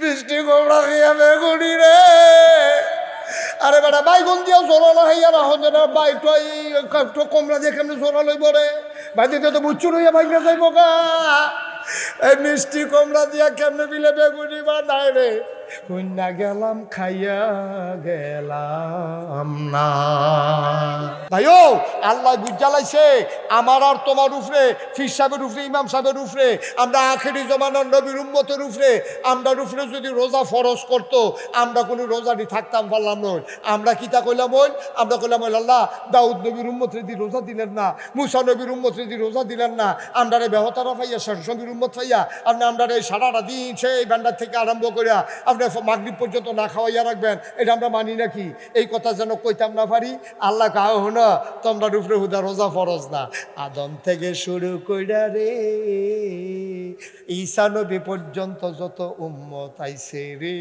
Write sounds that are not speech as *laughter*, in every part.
বৃষ্টি গোমড়া খেয়ে বেগুনি রে। আরে বেটা, বাইগুন দিয়েও জোরালো হইয়া না হতে না বাইকটা একটু কমলা দিয়ে কেমনি জোরালোই ভাই দিতে তো বুচ্চুর হইয়া বাইক যাইব গা। এই মিষ্টি কমলা দিয়া কেমনে বিলে বেগুনি বা নাই রে। কন্যা গেলাম, খাইয়া গেলাম না। ভাইও আল্লাহ বুঝালাইছে আমার আর তোমার উপরে ফির সাহেবের উপরে ইমাম সাহেবের উপরে আমরা আখেরি জমানার নবীর উম্মতের উপরে আমরা উপরে যদি রোজা ফরজ করতো, আমরা কোনো রোজাটি থাকতাম, পারলাম নয় আমরা কিতা কইলাম ওই? আমরা কইলাম ওই, আল্লাহ, দাউদ নবীর উম্মত রেদি রোজা দিলেন না, মুসা নবীর উম্মত রেদি রোজা দিলেন না আমরা রে বেহতারা পাইয়া নবীর উম্মত পাইয়া আপনি আমরা এই সারাটা দিন সেই ব্যান্ডার থেকে আরম্ভ করিয়া আপনি মাগরিব পর্যন্ত না খাওয়াইয়া রাখবেন এটা আমরা মানি নাকি? এই কথা যেন কইতাম না পারি আল্লাহ কাহ হন তোমরা উপরে হুদা রোজা ফরজ না। আদম থেকে শুরু কইরা রে ঈসা নবী পর্যন্ত যত উম্মত আইছে রে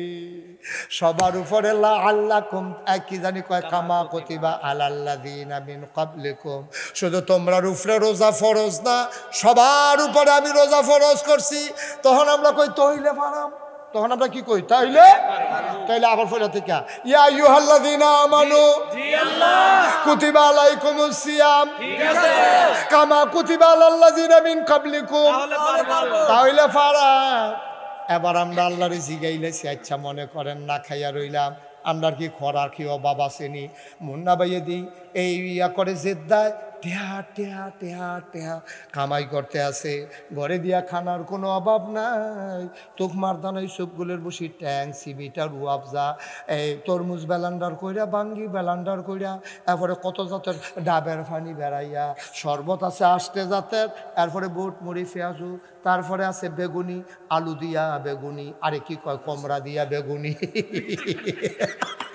সবার উপরে লা আল্লাহ কুম এক কি জানি কয় কামা কতিবা। আলাল্লাযিনা মিন ক্বাবলিকুম। শুধু তোমরা উপরে রোজা ফরজ না সবার উপরে আমি রোজা ফরজ করছি। তখন আমরা কই তইলে পারাম? তখন আমরা কি কই? তাইলে? তাইলে আবার ফেরা থেকে ইয়া আইয়ুহাল্লাযিনা আমানু। কুতিবা আলাইকুমুস সিয়াম। কামা কুতিবা আলাল্লাযিনা মিন ক্বাবলিকুম। তাহলে ফারা। এবার আমরা আল্লাহর জিগাইলেছি আচ্ছা মনে করেন না খাইয়া রইলাম। আমরা কি খরার কি অভাব আসেনি? মুন্না বাইয়ে দিই এই ইয়া করে জেদ দেয় টেহা টেহা টেহা টেহা। কামাই করতে আসে ঘরে দিয়া খানার কোনো অভাব নাই। তোক মারদান ওই সবগুলোর বসি ট্যাং সিবিটা রুয়াবজা এই তরমুজ বেলান্ডার কইরা, বাঙ্গি বেলান্ডার কইরা, এরপরে কত জাতের ডাবের ফানি বেড়াইয়া। শরবত আছে আষ্টে জাতের, এরপরে বুট, মুড়ি, পেঁয়াজু, তারপরে আছে বেগুনি, আলু দিয়া বেগুনি, আরে কি কয়, কমরা দিয়া বেগুনি। *laughs*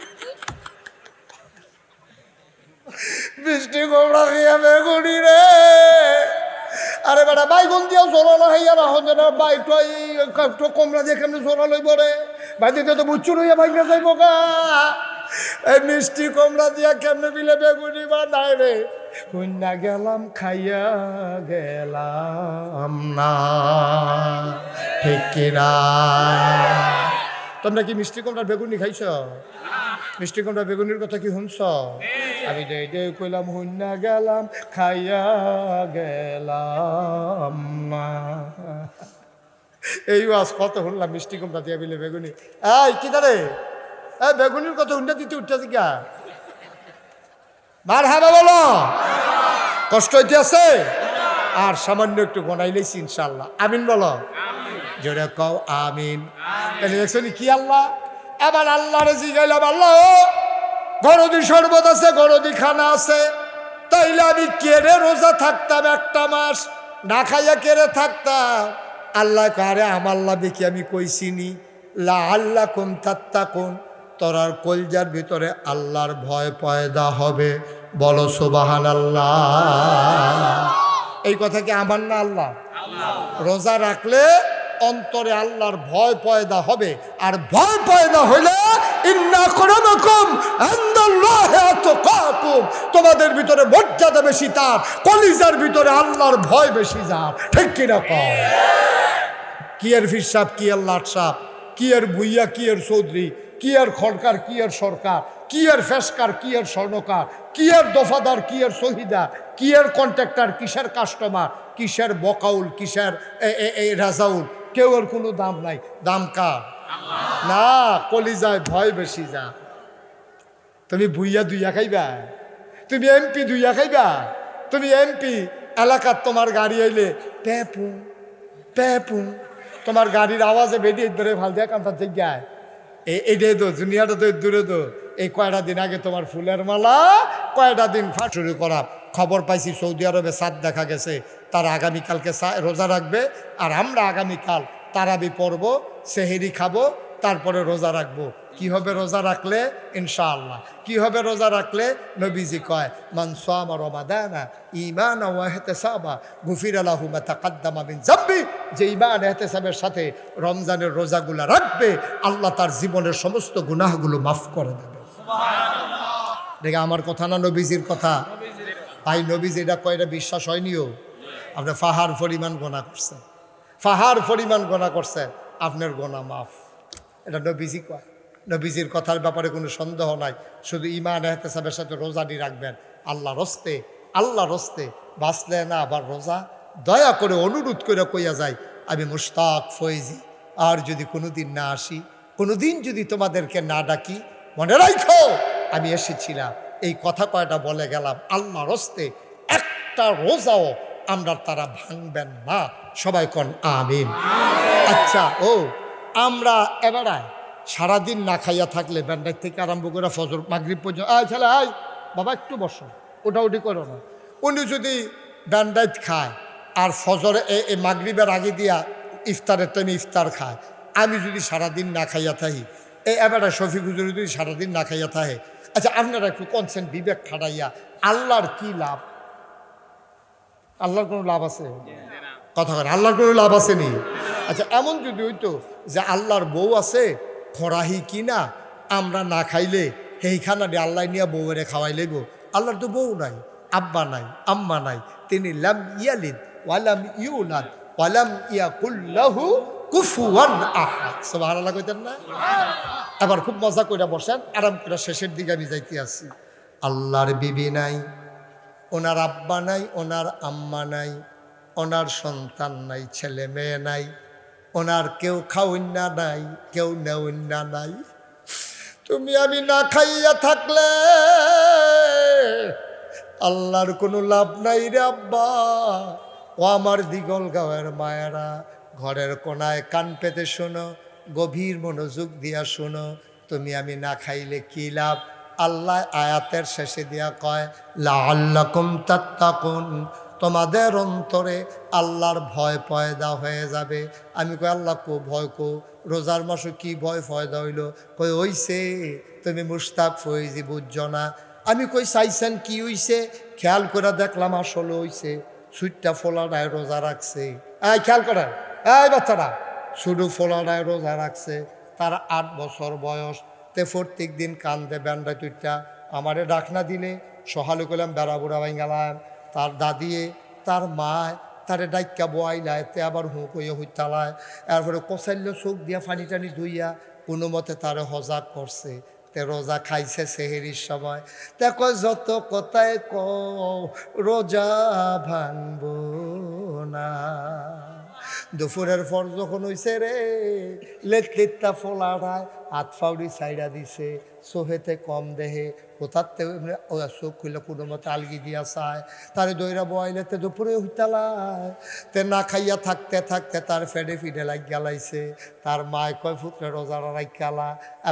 বৃষ্টি গোমড়া খেয়ে বেগুনি রে। আরে বেটা, বাইগুন দিয়েও জোরালো হইয়া না হতে না বাইকটা একটু কমলা দিয়ে কেমনি জোরা লইব রে। ভাই দিতে তো বুচ্ছু রইয়া বাইক না যাইব গা। এই মিষ্টি কমলা দিয়া কেমনে বিলে বেগুনি বা নাই রে। কন্যা গেলাম, খাইয়া গেলাম না। ঠিক তোমরা কি মিষ্টি কমলার বেগুনি খাইছ? মিষ্টি কুমড়া বেগুনির কথা কি শুনছ? আমি তো এটাই কইলাম হুন্না গেলাম, খাইয়া গেলাম এই আজ কত শুনলাম, মিষ্টি কুমড়া দিয়া বিলে বেগুনি। এই, কি দারে এ বেগুনির কথা হুন্ডা দিতে উঠতেছে গা মার হ্যাঁ বলো। কষ্ট হইতে আছে? আর সামান্য একটু গনাইলেছি ইনশাল্লাহ আমিন বলো। জোরে কও আমিন। তাহলে দেখছ নি কি আল্লাহ? এবার আল্লাহর জিগাইলাম আল্লাহ গরদি শরবত আছে গরদি খানা আছে। তাইলে আমি কেড়ে রোজা থাকতাম একটা মাস না খাইয়া কেড়ে থাকতাম। আল্লাহ কারে আমার লাভে কি আমি কইছিনি লা আল্লাহ কোন তাত্তা কোন তোরার কলজার ভিতরে আল্লাহর ভয় পয়দা হবে বলো সুবাহান আল্লাহ এই কথা কি আমার না আল্লাহ। রোজা রাখলে অন্তরে আল্লাহর ভয় পয়দা হবে আর ভয় পয়দা হইলে তোমাদের ভিতরে মর্যাদা বেশি তার কলিজার ভিতরে আল্লাহর ভয় বেশি যার ঠিক কি না কও কি এর ফির সাহেব কি এর লাট সাহেব কি এর ভুইয়া কি এর চৌধুরী কি এর খড়কার কি এর সরকার কি এর ফেসকার কি এর স্বর্ণকার কি এর দফাদার কি এর শহীদার কি এর কন্ট্রাক্টর কিসের কাস্টমার কিসের বকাউল কিসের রাজাউল কেউ এর কোনো দাম নাই। দাম কার? না, কলিজায় ভয় বেশি যা। তুমি ভুইয়া দুইয়া খাইবা? তুমি এমপি দুইয়া খাইবা? তুমি এমপি, এলাকার তোমার গাড়ি আইলে পেপু পেপু তোমার গাড়ির আওয়াজে বেরিয়ে ধরে ভালো দেয়া কান্তার এই এটাই তো দুনিয়াটা তো দূরে তো। এই কয়টা দিন আগে তোমার ফুলের মালা, কয়টা দিন ফাট শুরু করা। খবর পাইছি সৌদি আরবে সাত দেখা গেছে। তারা আগামীকালকে রোজা রাখবে। আর আমরা আগামীকাল তারাবি পড়ব সেহেরি খাব তারপরে রোজা রাখব। কি হবে রোজা রাখলে? ইনশাআল্লাহ। কি হবে রোজা রাখলে? নবীজি কয় মান সামা রমাদানা ইহতিসাবা গুফির লাহু মা তাকাদ্দামা যাববি যে ঈমান ইহতিসাবের সাথে রমজানের রোজাগুলা রাখবে আল্লাহ তার জীবনের সমস্ত গুনাহগুলো মাফ করে দেবে। দেখে আমার কথা না নবীজির কথা? ভাই নবীজি এটা কয় এটা বিশ্বাস হয়নিও আপনি ফাহার পরিমাণ গোনা করছেন। ফাহার পরিমাণ গোনা করছেন আপনার গোনা মাফ। এটা নবীজি কয়। নবীজির কথার ব্যাপারে কোনো সন্দেহ নাই। শুধু ইমান এহতেসাবের সাথে রোজানি রাখবেন। আল্লাহ রস্তে আল্লাহ রস্তে বাঁচলে না আবার রোজা। দয়া করে অনুরোধ করে কইয়া যায় আমি মুশতাক, ফয়েজি। আর যদি কোনোদিন না আসি, কোনোদিন যদি তোমাদেরকে না ডাকি, মনে রাখো আমি এসেছিলাম। এই কথা কয়টা বলে গেলাম। আল্লাহ রস্তে একটা রোজাও আমরা তারা ভাঙবেন না। সবাই কন, আমিন। আচ্ছা ও, আমরা এবারায় সারাদিন না খাইয়া থাকলে ব্যান্ডার থেকে আরম্ভ করে ফজর, মাগরিব পর্যন্ত আয় ছেলে, আয়। বাবা, একটু বসো। ওটা ওটি করো না। উনি যদি ব্যান্ডাইট খায় আর ফজরে এ- এ মাগরিবের আগে দিয়া ইফতারের টাইমে ইফতার খায়, আমি যদি সারাদিন না খাইয়া থাকি এই এবারে শফিক হুজুর যদি সারাদিন না খাইয়া থাকে। আচ্ছা আপনারা একটু কনসেন্ট বিবেক খাটাইয়া, আল্লাহর কি লাভ? আল্লাহর কোনো লাভ আছে? কথা করে আল্লাহর কোনো লাভ আছে নি আচ্ছা এমন যদি হইতো যে আল্লাহর বউ আছে, খরাহি কি না, আমরা না খাইলে সেইখানা দিয়ে আল্লাহ নিয়ে বউরে খাওয়াই লইব। আল্লাহর তো বউ নাই, আব্বা নাই, আম্মা নাই, তিনি লাম ইয়ালিদ ওয়ালাম ইউলাদ ওয়ালাম ইয়াকুল্লাহু কুফুয়ান আহাদ। সুবহানাল্লাহ কইতেন না? এবার খুব মজা করে বসেন, আরাম করে শেষের দিকে আমি যাইতে আসি। আল্লাহর বিবি নাই ওনার আব্বা নাই, ওনার আম্মা নাই, ওনার সন্তান নাই, ছেলে মেয়ে নাই, ওনার কেউ খাউন্না নাই, কেউ নেউন্না নাই। তুমি আমি না খাইয়া থাকলে আল্লাহর কোনো লাভ নাই রে আব্বা। ও আমার দিগল গাঁয়ের মায়েরা, ঘরের কোনায় কান পেতে শোনো, গভীর মনোযোগ দিয়া শোনো, তুমি আমি না খাইলে কি লাভ? আল্লাহ আয়াতের শেষে দিয়া কয় লা আল্লাকুম তাত্তাকুন। তোমাদের অন্তরে আল্লাহর ভয় পয়দা হয়ে যাবে। আমি কই, আল্লাহ কো, ভয় কো? রোজার মাসে কি ভয় ফয়দা হইল? কই হইছে তুমি মুস্তাক ফইজি বুঝছ না। আমি কই, চাইছেন কি হইছে? খেয়াল করে দেখলাম আসলে হইছে, সুইটটা ফোলাডায় রোজা রাখছে। এই, খেয়াল করেন। এই বাচ্চারা, শুধু ফোলাডায় রোজা রাখছে। তার আট বছর বয়স তে প্রত্যেক দিন কান্দে ব্যান্ডা তুইটা আমারে ডাকনা দিলে সহালু করলাম বেড়া বুড়া ভাই গেলাম। তার দাদিয়ে তার মায় তারে ডাইকা বয়াইলায়, তে আবার হুঁ কইয়া হুইতালায়। এরপরে কষাইল চোখ দিয়া পানি টানি ধুইয়া কোনো মতে তারে হজাক করছে। তে রোজা খাইছে সেহেরির সময়। তে কয়, যত কথায় ক রোজা ভাঙব না। দুপুরের পর যখন হইছে রে লেট লেটটা ফোলাড়ায় হাত ফাউড়ি সাইডা দিছে, সোহেতে কম দেহে কোথার থেকে এমনি ও চোখ খুলে কোনো মতে আলগি দিয়া চায়। তারে দইরা বয়াইলে তে দুপুরে হইতালায় তে না খাইয়া থাকতে থাকতে তার ফেডে ফিডে লাগ গেলাইছে তার মায় কয় ফুটরে রোজারা রাখ গেলা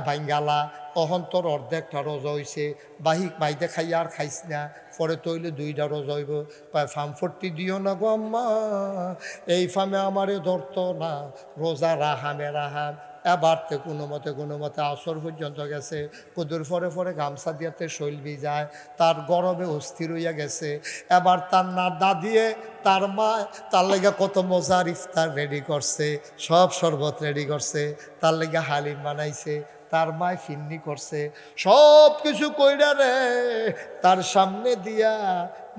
ভাই গেলা অহন তোর অর্ধেকটা রোজা হইছে, বাহিক বাইতে খাইয়া আর খাইস না, পরে তৈলে দুইটা রোজা হইব। কয় ফার্ম ফর্তি দিও না গো আম্মা, এই ফার্মে আমারে ধরতো না, রোজা রাহামে রাহাম এবার তে কোনো মতে কোনো মতে আসর পর্যন্ত গেছে। কুদুর ফরে ফরে গামছা দিয়াতে শৈলবি যায় তার গরমে অস্থির হইয়া গেছে। এবার তার না দাদিয়ে তার মা, তার লেগে কত মজার ইফতার রেডি করছে, সব শরবত রেডি করছে, তার লেগে হালিম বানাইছে, তার মায় ফিন্নি করছে। সব কিছু কইরা রে, তার সামনে দিয়া,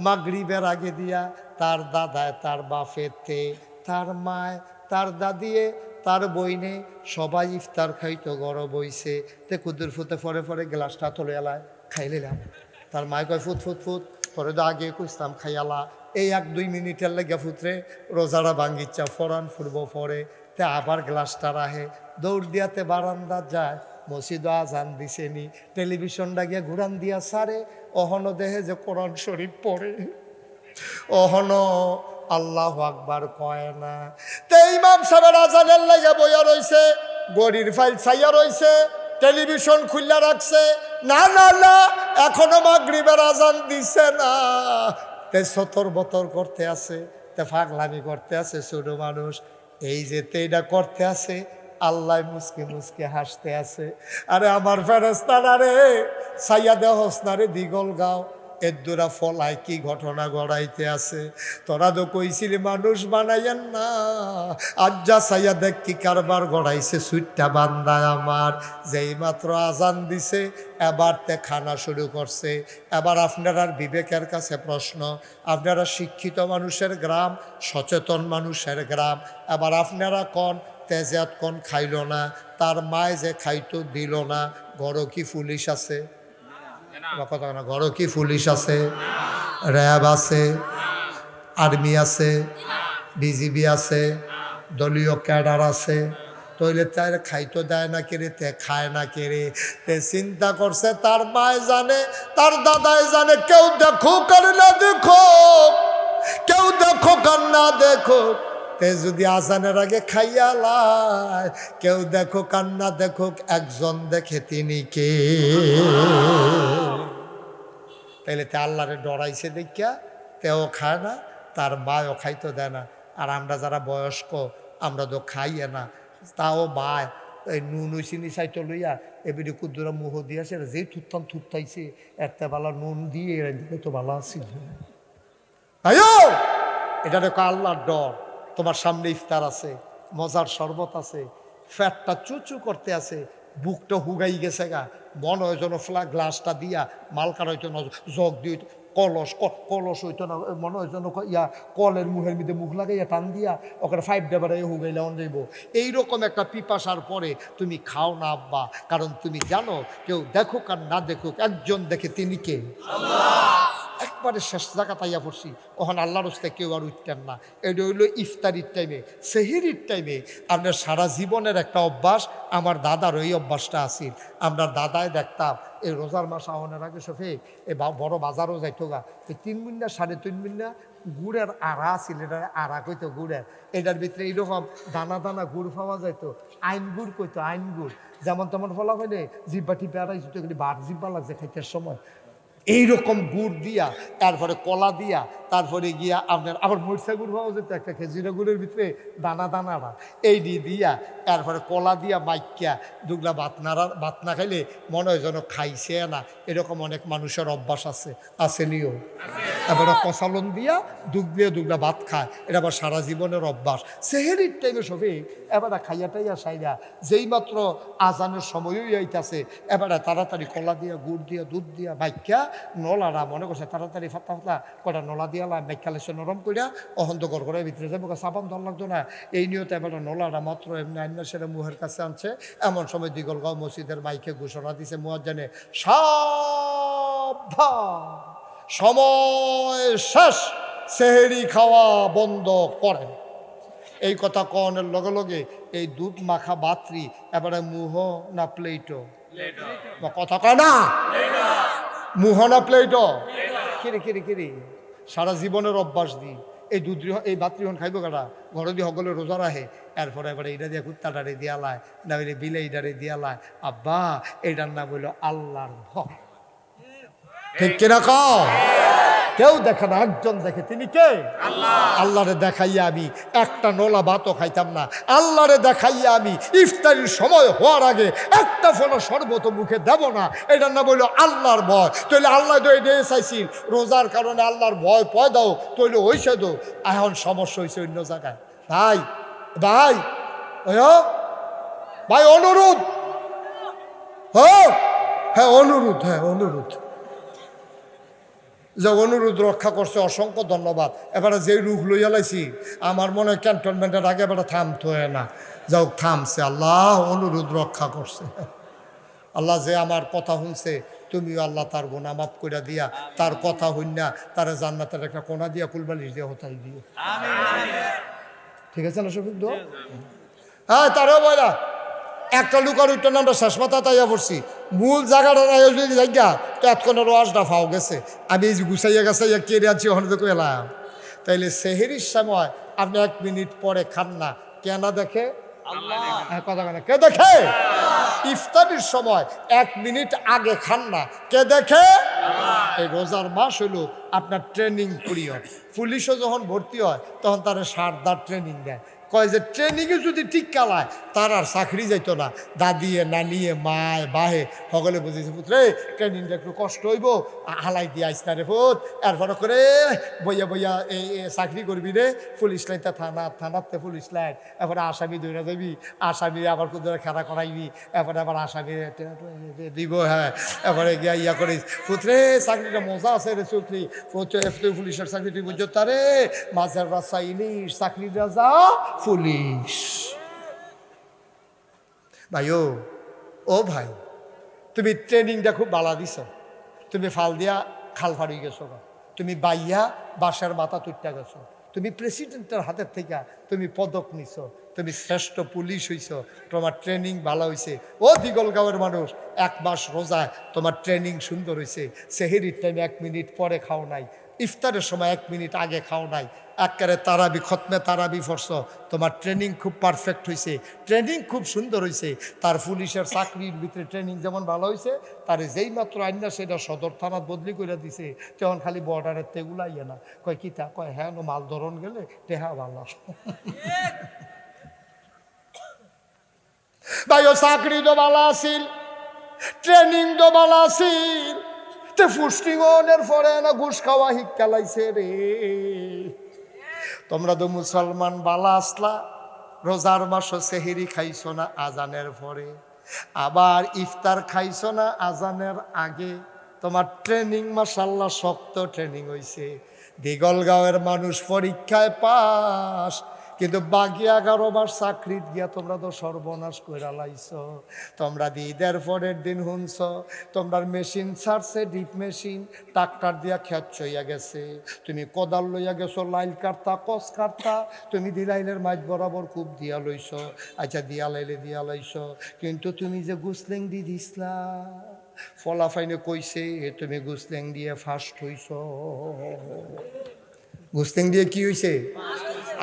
মাগরিবের আগে দিয়া, তার দাদায়, তার বাফেতে তার মায়, তার দাদিয়ে তার বইনে সবাই ইফতার খাইতো, গরম বইছে তে কুদুর ফুতে ফরে ফরে গ্লাসটা তুলে এলায় খাই নিলাম তার মায় কয় ফুট ফুট ফুট পরে তো আগে কইতাম খাইয়ালা। এই এক দুই মিনিটের লেগে ফুতরে রোজারা ভাঙ্গিচ্ছা, ফরান ফুরবো পরে। তে আবার গ্লাসটা রাহে, দৌড় দিয়াতে বারান্দা যায় মসজিদ আজান দিছে নি টেলিভিশনটা গিয়ে ঘুরান দিয়া সারে, অহন দেহে যে কোরআন শরীফ পড়ে, অহন আল্লাহ আকবার কয় না। তে ইমাম সাহেবের আজানের লাগে বইয়া রইছে, গড়ির ফাইল ছাইয়া রইছে, টেলিভিশন খুললা রাখছে। না না না, এখনও মাগরিবের আজান দিছে না। তে সতর বতর করতে আছে, তে ফাগলামি করতে আছে ছোট মানুষ। এই যে তেইটা করতে আছে, আল্লাহ মুসকে মুসকে হাসতে আছে। আরে আমার ফেরেস্তানা রে সাইয়া দেহ হসনারে দিগল গাও। এদুরা ফলায় কি ঘটনা গড়াইতে আছে? তোরা তো কইছিলি মানুষ বানাইয়েন না। আজ যা সাইয়া দেখ কি কারবার গড়াইছে সুইটটা বান্দায় আমার। যেই মাত্র আজান দিছে, এবার তে খানা শুরু করছে। এবার আপনার বিবেকের কাছে প্রশ্ন, আপনারা শিক্ষিত মানুষের গ্রাম, সচেতন মানুষের গ্রাম। এবার আপনারা কন? তেজাত কন খাইল না, তার মায় যে খাইতো দিল না গড় কি পুলিশ আছে? না। গড় কি পুলিশ আছে? র্যাব আছে? আর্মি আছে? বিজিবি আছে? দলীয় ক্যাডার আছে? তইলে তার খাইতো দেয় না কেড়ে, তে খায় না কেড়ে। তে চিন্তা করছে, তার মায় জানে, তার দাদাই জানে, কেউ দেখো কার না দেখো কেউ দেখো কার না দেখো তে যদি আজানের আগে খাইয়া লায় কেউ দেখো কান্না দেখো একজন দেখে তিনি কে? তাইলে তে আল্লাহরে ডরাইছে দেখিয়া, তেও খায় না, তার মায়ও খাইতে দেয় না। আর আমরা যারা বয়স্ক, আমরা তো খাইয়ে না। তাও বায়, এই নুন চিনি চাইতে লইয়া, এবিডি কুদ্দুরা মুহ দিয়েছে যেই থুত্তাম থুত্তাইছে, একটা বেলা নুন দিয়ে এরা দিলে তো ভালো আছিল এটা দেখো আল্লাহর ডর। তোমার সামনে ইফতার আছে, মজার শরবত আছে, ফ্যাটটা চুচু করতে আছে, বুকটা হুগাই গেছে গা, মন হয় যেন ফ্লা, গ্লাসটা দিয়া, মালকার হইতো না জগ দিয়ে কলস কলস হইতো না মনে হয় যেন ইয়া, কলের মুখের মধ্যে মুখ লাগাইয়া টান দিয়া, ওখানে ফাইভ ডাবারে হুগাইলে অন যাইব। এইরকম একটা পিপাসার পরে তুমি খাও না আব্বা, কারণ তুমি জানো, কেউ দেখুক আর না দেখুক, একজন দেখে তিনি কে? একবারে শেষ জায়গা তাইয়া পড়ছি। ওখানে আল্লাহর হস্তে কেউ আর উঠতেন না। এটা হইল ইফতারির টাইমে সেহিরির টাইমে আপনার সারা জীবনের একটা অভ্যাস, আমার দাদার ওই অভ্যাসটা আছিল। আমরা দাদায় দেখতাম এই রোজার মাস আহনের আগে সফিক এই বা- বড় বাজারও যাইতো গা। এই তিন মিনিট, সাড়ে তিন মিনিট গুড়ের আড়া আছিল, এটা আড়া কইতো গুড়ের। এটার ভিতরে এইরকম দানা দানা গুড় পাওয়া যাইতো, আইন গুড় কইতো, আইন গুড়। যেমন তেমন ফলা হইলে জিব্বা টিপে আড়াইছো তো বার জিব্বা লাগছে খাইতে সময়। এইরকম গুড় দিয়া, তারপরে কলা দিয়া, তারপরে গিয়া আপনার, আবার মরিচা গুড় পাওয়া যেত, একটা খেজুরা গুড়ের ভিতরে দানা দানারা এই দিয়ে দিয়া, তারপরে কলা দিয়া মাইকিয়া, দুগলা ভাত নাড়া ভাত না খাইলে মনে হয় যেন খাইছে না। এরকম অনেক মানুষের অভ্যাস আছে আসেনিও তারপরে কষালন দিয়া, দুগ দিয়ে দুগলা ভাত খায়। এটা আবার সারা জীবনের অভ্যাস। সেহেরির টাইমে সবই এবারে খাইয়া টাইয়া সাইরা, যেই মাত্র আজানের সময়ই আইতাছে, এবারে তাড়াতাড়ি কলা দিয়া, গুড় দিয়া, দুধ দিয়া বাইকা নলারা মনে করছে তাড়াতাড়ি ফাতা ফাতা কটা নলা দিয়া লা বাইকালে সে নরম কইরা অহন্ত করে ভিতরে যাব সাবান ধর লাগতো না। এই নিয়তে এবারে নলারা মাত্র এমনি আইনা সেটা মুহের কাছে আনছে। এমন সময় দিগলগাঁও মসজিদের মাইকে ঘোষণা দিছে মুয়াজ্জানে সাবধান, সময় শেষ সেহেরি খাওয়া বন্ধ করেন। এই কথা কনের লগে লগে এই দুধ মাখা বাত্রি, এবারে মুহ না প্লেটো? কথা কয় না? মুহ প্লেট কিরে কিরে কিরে? সারা জীবনের অভ্যাস দি। এই দুধ এই বাতৃহন খাইব কাটা ঘরে দিয়ে সকলে রোজা রাখে। এরপরে এবারে এটা দিয়ে কুত্তাটারে দিয়ালায় না হইলে বিলাইটারে দিয়ালায় আব্বা এইটার নাম হইল আল্লাহর ভয় ঠিক কিনা কও? কেউ দেখে না একজন দেখে। তিনি কে? আল্লাহরে দেখাইয়া আমি একটা নোলা ভাতও খাইতাম না। আল্লাহরে দেখাইয়া আমি ইফতারির সময় হওয়ার আগে একটা ফলো সর্বত মুখে দেব না। এটার না হইল আল্লাহর ভয়। তৈলে আল্লাহ তো এটা চাইছিল রোজার কারণে আল্লাহর ভয় পয় দাও তৈলে হইছে তো। এখন সমস্যা হয়েছে অন্য জায়গায়। ভাই ভাই ভাই অনুরোধ। হ্যাঁ হ্যাঁ অনুরোধ হ্যাঁ অনুরোধ। যে অনুরোধ রক্ষা করছে অসংখ্য ধন্যবাদ। এবারে যে রুখ লইয়া লাইছি আমার মনে হয় ক্যান্টনমেন্টের আগে এবারে থামতে হয় না। যাও থামছে। আল্লাহ অনুরোধ রক্ষা করছে। আল্লাহ যে আমার কথা শুনছে তুমিও আল্লাহ তার গোনা মাফ করে দিয়া তার কথা হইনা তার জান্নাতের একটা কোনা দিয়া কুলবালিশ দিয়ে হতাই দিয়ে ঠিক আছে না শফিক হ্যাঁ তারও বয়লা একটা লুকার উঠতে আমরা শেষ মাথা তাইয়া পড়ছি। মূল জায়গাটা তাই যদি জায়গা তো এতক্ষণের ওয়াজটা ফাও গেছে। আমি এই যে গুছাইয়া গেছাইয়া কেড়ে আছি ওখানে তো এলাম তাইলে সেহেরির সময় আপনি এক মিনিট পরে খান না। কেনা দেখে? হ্যাঁ, কথা কেন কে দেখে? ইফতারির সময় এক মিনিট আগে খান না। কে দেখে? এই রোজার মাস হলো আপনার ট্রেনিং পিরিয়ড পুলিশও যখন ভর্তি হয়, তখন তারা সারদার ট্রেনিং দেয়। কয় যে ট্রেনিংয়ে যদি ঠিক কালায় তার আর চাকরি যাইত না। দাদিয়ে, নানিয়ে, মায়, বাহে, সকলে বুঝেছে পুত্রে ট্রেনিংটা একটু কষ্ট হইব। হালাই দিয়ে আইস না রে ফুত এরপরে করে বইয়া বইয়া এই চাকরি করবি রে। পুলিশ লাইনটা থানা, থানাতে পুলিশ লাইন। এরপরে আসামি দৌড়া যাবি। আসামি আবার কোথাও খেলা করাইবি। এরপরে আবার আসামি দিব হ্যাঁ। এরপরে গিয়া ইয়া করিস। পুত্রে চাকরিটা মজা আছে রে পুলিশের চাকরি তুই বুঝছ তারে? মাঝের রাস্তা ইলিশ রাজা পুলিশ। ভাই ও ও ভাই, তুমি ট্রেনিংটা খুব বালা দিছ। তুমি ফাল দিয়া খাল ফাড়ি গেছো তুমি বাইয়া বাসার মাথা তুইটা গেছো। তুমি প্রেসিডেন্টের হাতের থেকে তুমি পদক নিছ। তুমি শ্রেষ্ঠ পুলিশ হইছ, তোমার ট্রেনিং ভালো হয়েছে ও দিগলগাঁওয়ের মানুষ, এক মাস রোজা, তোমার ট্রেনিং সুন্দর হয়েছে সেহেরির টাইমে এক মিনিট পরে খাও নাই, ইফতারের সময় এক মিনিট আগে খাও নাই। এককারে তারাবি, খতমে তারাবি ফরস তোমার ট্রেনিং খুব পারফেক্ট হয়েছে ট্রেনিং খুব সুন্দর হয়েছে তার পুলিশের চাকরির ভিতরে ট্রেনিং যেমন ভালো হয়েছে তার যেই মাত্র আইনা সেটা সদর থানাত বদলি করে দিছে, তখন খালি বর্ডারের তেগুলাইয়ে না। কয় কি তা কয় হ্যাঁ মাল ধরন গেলে টেহা ভালো। ভাই ও চাকরি তো ভালো আছিল ট্রেনিং তো আছিল, তে ফুস্টিংনের পরে না ঘুষ খাওয়া শিক্ষালাইছে রে। তোমরা তো মুসলমান বালা আসলা, রোজার মাস সেহেরি খাইছো না আজানের পরে, আবার ইফতার খাইছো না আজানের আগে, তোমার ট্রেনিং মাসাল্লাহ শক্ত ট্রেনিং হইছে। দিগলগাঁওয়ের মানুষ পরীক্ষায় পাস কিন্তু বাকি এগারো বার চাকরিত গিয়া তোমরা তো সর্বনাশ কইরা লাইছ। তোমরা দি ঈদের পরের দিন শুনছ তোমরা মেশিন ছাড়ছে, ডিপ মেশিন ট্রাক্টর দিয়া খেত চইয়া গেছে। তুমি কোদাল লইয়া গেছো, লাইল কাটতা, কস কাটতা, তুমি দিলাইলের মাছ বরাবর খুব দিয়া লইছ আচ্ছা দিয়া লাইলে দিয়া লাইছ। কিন্তু তুমি যে গুসলেং দি দিসলা, ফলাফাইনে কইছে তুমি গুসলেং দিয়ে ফার্স্ট হইছ গুস্তেং দিয়ে কি হয়েছে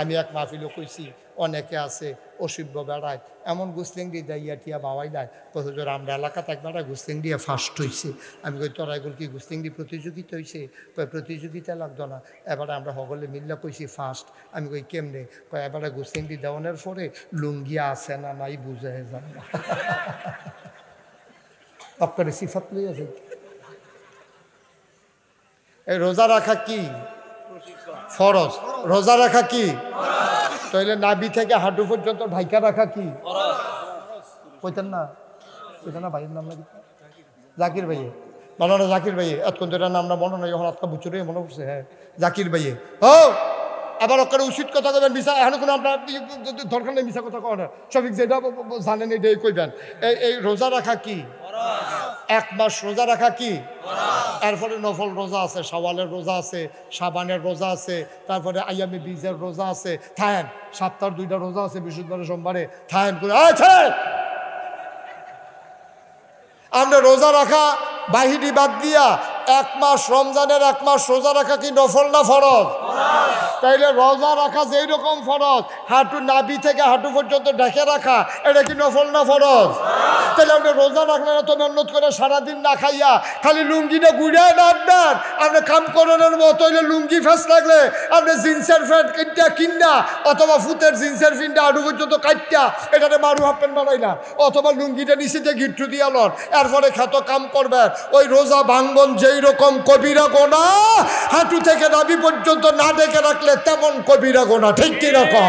আমি এক মাহফিলও কইছি, অনেকে আছে অসিব্য বেড়ায়, এমন গুস্তেং দিয়ে দেয় ইয়া টিয়া বাবাই দেয় কতজন আমরা এলাকাতে এক বেড়ায় গুস্তেং দিয়ে ফার্স্ট হয়েছে আমি কই, তোরা এগুলো কি গুস্তেং দিয়ে প্রতিযোগিতা হয়েছে কয়, প্রতিযোগিতা লাগতো না। এবারে আমরা সকলে মিল্লা কইছি ফার্স্ট আমি কই, কেমনে? কয়, এবারে গুস্তেং দিয়ে দেওয়ানোর পরে লুঙ্গি আছে না নাই, বুঝে যান না *laughs* আপনার সিফাত লইয়াছে এই রোজা রাখা কি? ফরজ। রোজা রাখা কি? তাইলে নাবি থেকে হাঁটু পর্যন্ত ঢাইকা রাখা কি? কইতেন না। কইতেন না ভাইয়ের নাম নাকি? জাকির ভাইয়ে। মানানো জাকির ভাইয়ে। এতক্ষণ তো এটার নামটা মনে নয় যখন আত্মা বুচুরে মনে পড়ছে হ্যাঁ। জাকির ভাইয়ে। ও! আবার ওখানে উচিত কথা কবেন মিশা এখন কোনো আপনার দরকার নেই মিশা কথা কয় না সবিক যেটা জানেন এটাই কইবেন। এই রোজা রাখা কি? এক মাস রোজা রাখা কি? এরপরে নফল রোজা আছে সওয়ালের রোজা আছে সাবানের রোজা আছে, তারপরে আয়ামি বীজের রোজা আছে। থায়েন সপ্তাহ দুইটা রোজা আছে বৃহস্পতিবারে সোমবারে। থায়েন করে আছে আমরা রোজা রাখা, বাহিনী বাদ দিয়া, এক মাস রমজানের এক মাস রোজা রাখা কি নফল না ফরজ? তাইলে রোজা রাখা যেই রকম ফরজ, হাঁটু নাভি থেকে হাঁটু পর্যন্ত ঢেকে রাখা, এটা কি নফল না ফরজ? তাহলে আপনি রোজা রাখলেন এত মেহনত করে সারাদিন না খাইয়া খালি লুঙ্গিটা গুড়ায় নামবেন আপনি কাম করানোর মতো হইলে লুঙ্গি ফেস লাগলে আপনি জিন্সের প্যান্ট কিনটা কিনা অথবা ফুতের জিন্সের প্যান্টটা হাঁটু পর্যন্ত কাটটা এটাতে মারু হাফ প্যান্ট না। অথবা লুঙ্গিটা নিচেতে গিট্টু দিয়া লন, এরপরে খ্যাত কাম করবেন। ওই রোজা ভাঙ্গন যেই রকম কবিরা গোনা, হাঁটু থেকে নাবি পর্যন্ত না ডেকে রাখলে তেমন কবিরা গোনা ঠিক কীরকম